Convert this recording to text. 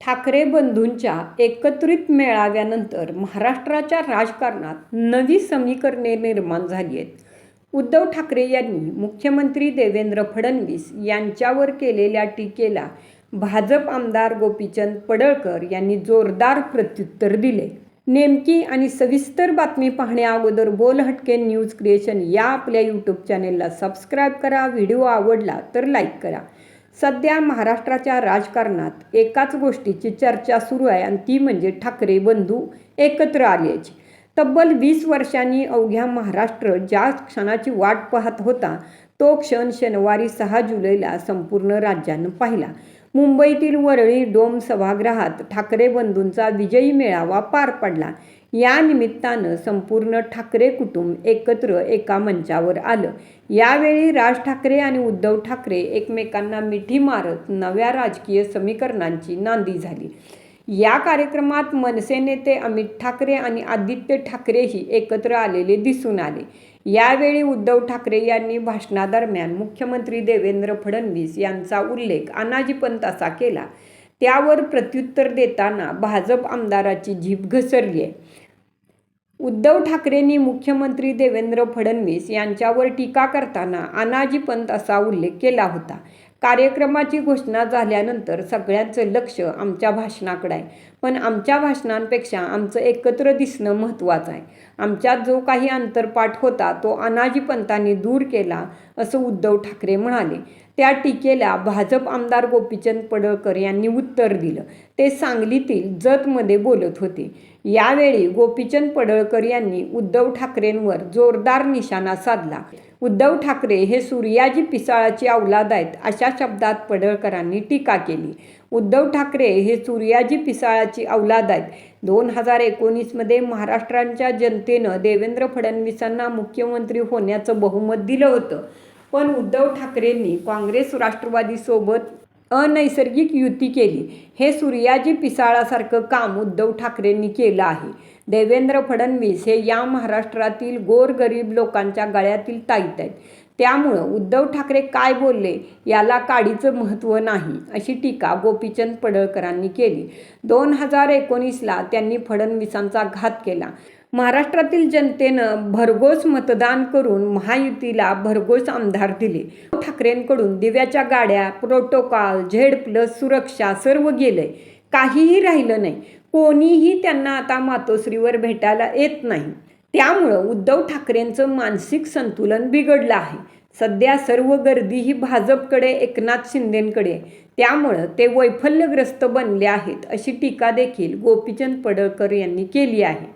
ठाकरे बंधूंच्या एकत्रित मेळाव्यानंतर महाराष्ट्राच्या राजकारणात नवी समीकरणे निर्माण झाली आहेत. उद्धव ठाकरे यांनी मुख्यमंत्री देवेंद्र फडणवीस यांच्यावर केलेल्या टीकेला भाजप आमदार गोपीचंद पडळकर यांनी जोरदार प्रत्युत्तर दिले. नेमकी आणि सविस्तर बातमी पाहण्याअगोदर बोल हटके न्यूज क्रिएशन या आपल्या यूट्यूब चॅनेलला सबस्क्राईब करा. व्हिडिओ आवडला तर लाईक करा. सध्या महाराष्ट्राच्या राजकारणात एकाच गोष्टीची चर्चा सुरू आहे आणि ती म्हणजे ठाकरे बंधू एकत्र आलेच. तब्बल वीस वर्षांनी अवघ्या महाराष्ट्र ज्या क्षणाची वाट पाहत होता तो क्षण शनिवारी सहा जुलैला संपूर्ण राज्यानं पाहिला. मुंबईतील वरळी डोम सभागृहात ठाकरे बंधूंचा विजयी मेळावा पार पडला. या निमित्तानं संपूर्ण ठाकरे कुटुंब एकत्र एका मंचावर आलं. यावेळी राज ठाकरे आणि उद्धव ठाकरे एकमेकांना मिठी मारत नव्या राजकीय समीकरणांची नांदी झाली. या कार्यक्रमात मनसे नेते अमित ठाकरे आणि आदित्य ठाकरेही एकत्र आलेले दिसून आले. यावेळी उद्धव ठाकरे यांनी भाषणादरम्यान मुख्यमंत्री देवेंद्र फडणवीस यांचा उल्लेख अनाजीपंत असा केला. त्यावर प्रत्युत्तर देताना भाजप आमदाराची जीभ घसरली आहे. उद्धव ठाकरेंनी मुख्यमंत्री देवेंद्र फडणवीस यांच्यावर टीका करताना अनाजीपंत असा उल्लेख केला होता. कार्यक्रमाची घोषणा झाल्यानंतर सगळ्यांचं लक्ष आमच्या भाषणाकडे आहे. पण आमच्या भाषणांपेक्षा आमचं एकत्र दिसणं महत्त्वाचं आहे. आमच्यात जो काही अंतरपाठ होता तो अनाजीपंतांनी दूर केला असं उद्धव ठाकरे म्हणाले. त्या टीकेला भाजप आमदार गोपीचंद पडळकर यांनी उत्तर दिलं. ते सांगलीतील जतमध्ये बोलत होते. यावेळी गोपीचंद पडळकर यांनी उद्धव ठाकरेंवर जोरदार निशाणा साधला. उद्धव ठाकरे हे सूर्याजी पिसाळाची अवलाद आहेत अशा शब्दात पडळकरांनी टीका केली. उद्धव ठाकरे हे सूर्याजी पिसाळाची अवलाद आहेत. दोन हजार एकोणीसमध्ये महाराष्ट्रांच्या जनतेनं देवेंद्र फडणवीसांना मुख्यमंत्री होण्याचं बहुमत दिलं होतं. पण उद्धव ठाकरेंनी काँग्रेस राष्ट्रवादीसोबत अनैसर्गिक युती केली. हे सूर्याजी पिसाळासारखं काम उद्धव ठाकरेंनी केलं आहे. देवेंद्र फडणवीस हे या महाराष्ट्रातील गोरगरीब लोकांच्या गळ्यातील ताईत आहेत. त्यामुळं उद्धव ठाकरे काय बोलले याला काडीचं महत्त्व नाही अशी टीका गोपीचंद पडळकरांनी केली. दोन हजार एकोणीसला त्यांनी फडणवीसांचा घात केला. महाराष्ट्रातील जनतेनं भरघोस मतदान करून महायुतीला भरघोस आमदार दिले. ठाकरेंकडून दिव्याच्या गाड्या प्रोटोकॉल झेड प्लस सुरक्षा सर्व गेलंय. काहीही राहिलं नाही. कोणीही त्यांना आता मातोश्रीवर भेटायला येत नाही. त्यामुळं उद्धव ठाकरेंचं मानसिक संतुलन बिघडलं आहे. सध्या सर्व गर्दी ही भाजपकडे एकनाथ शिंदेंकडे. त्यामुळं ते वैफल्यग्रस्त बनले आहेत अशी टीका देखील गोपीचंद पडळकर यांनी केली आहे.